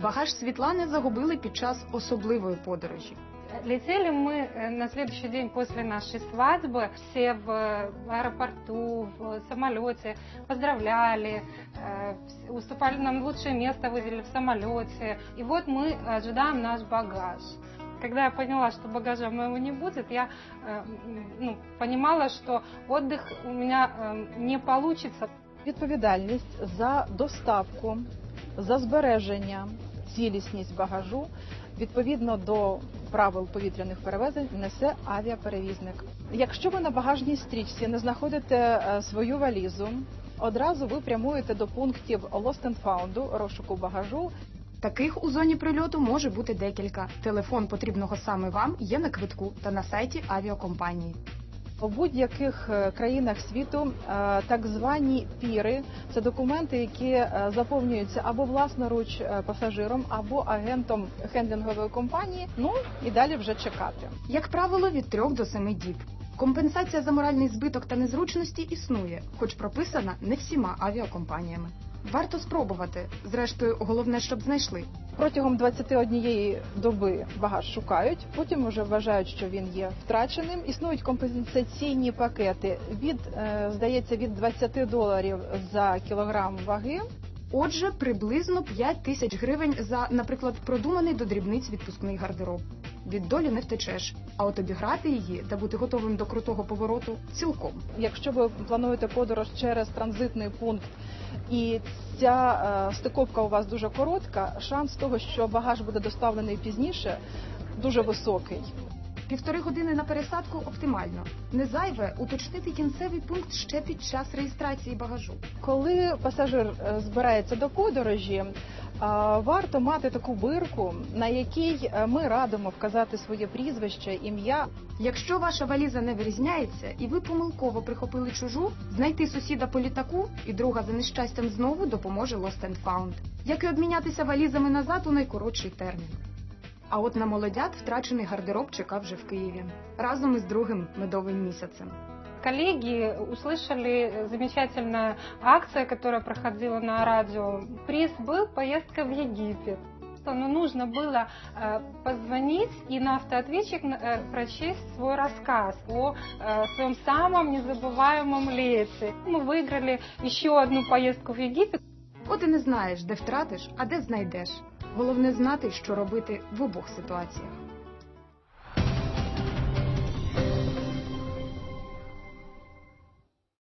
Багаж Світлани загубили під час особливої подорожі. Летели мы э, на следующий день после нашей свадьбы, все в э, аэропорту, в самолете, поздравляли, э, вс- уступали нам лучшее место, выделили в самолете. И вот мы ожидаем наш багаж. Когда я поняла, что багажа моего не будет, я э, м, ну, понимала, что отдых у меня э, не получится, Відповідальність за доставку, за збереження, цілісність багажу відповідно до правил повітряних перевезень несе авіаперевізник. Якщо ви на багажній стрічці не знаходите е, свою валізу, одразу ви прямуєте до пунктів Lost and Found, розшуку багажу. Таких у зоні прильоту може бути декілька. Телефон потрібного саме вам є на квитку та на сайті авіакомпанії. У будь-яких е, країнах світу е, так звані піри це документи, які е, заповнюються або власноруч пасажиром, або агентом хендлінгової компанії. Ну і далі вже чекати. Як правило, від 3 до 7 діб. Компенсація за моральний збиток та незручності існує, хоч прописана не всіма авіакомпаніями. Варто спробувати. Зрештою, головне, щоб знайшли. Протягом 21 доби багаж шукають, потім вже вважають, що він є втраченим. Існують компенсаційні пакети від е, здається від 20 доларів за кілограм ваги. Отже, приблизно 5 тисяч гривень за, наприклад, продуманий до дрібниць відпускний гардероб. Від долі не втечеш, а от обіграти її та бути готовим до крутого повороту цілком. Якщо ви плануєте подорож через транзитний пункт і ця е, стиковка у вас дуже коротка, шанс того, що багаж буде доставлений пізніше, дуже високий. Півтори години на пересадку оптимально. Не зайве уточнити кінцевий пункт ще під час реєстрації багажу. Коли пасажир е, збирається до подорожі, варто мати таку бирку, на якій е, ми радимо вказати своє прізвище, ім'я. Якщо ваша валіза не вирізняється і ви помилково прихопили чужу, знайти сусіда по літаку і друга за нещастям знову допоможе Lost and Found, як і обмінятися валізами назад у найкоротший термін. А от на молодят втрачений гардероб чекав вже в Києві разом із другим медовим місяцем Коллеги услышали замечательная акция, которая проходила на радио. Приз был поездка в Египет. Что, ну, нужно было э, позвонить и на автоответчик э, прочесть свой рассказ о э, своем самом незабываемом лете. Мы выиграли еще одну поездку в Египет. От і не знаєш, де втратиш, а де знайдеш. Головне знати, що робити в обох ситуаціях.